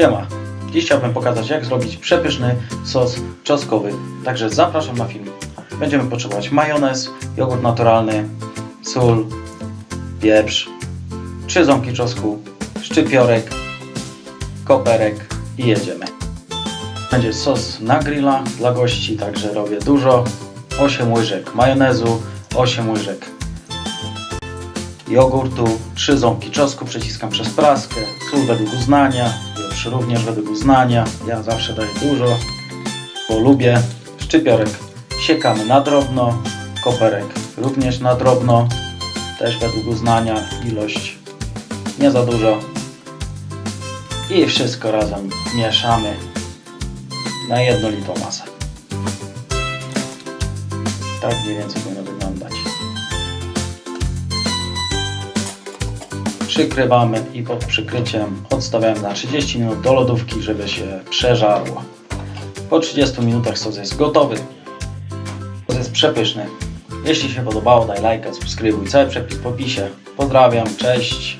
Siema! Dziś chciałbym pokazać jak zrobić przepyszny sos czosnkowy, także zapraszam na film. Będziemy potrzebować majonez, jogurt naturalny, sól, pieprz, 3 ząbki czosnku, szczypiorek, koperek i jedziemy. Będzie sos na grilla dla gości, także robię dużo. 8 łyżek majonezu, 8 łyżek jogurtu, 3 ząbki czosnku przeciskam przez praskę, sól według uznania, pieprz również według uznania, ja zawsze daję dużo, bo lubię, szczypiorek siekamy na drobno, koperek również na drobno, też według uznania, ilość nie za dużo i wszystko razem mieszamy na jednolitą masę. Tak mniej więcej powinno wyglądać. Przykrywamy i pod przykryciem odstawiamy na 30 minut do lodówki, żeby się przeżarło. Po 30 minutach sos jest gotowy. Sos jest przepyszny. Jeśli się podobało, daj lajka, subskrybuj. Cały przepis w opisie. Pozdrawiam, cześć.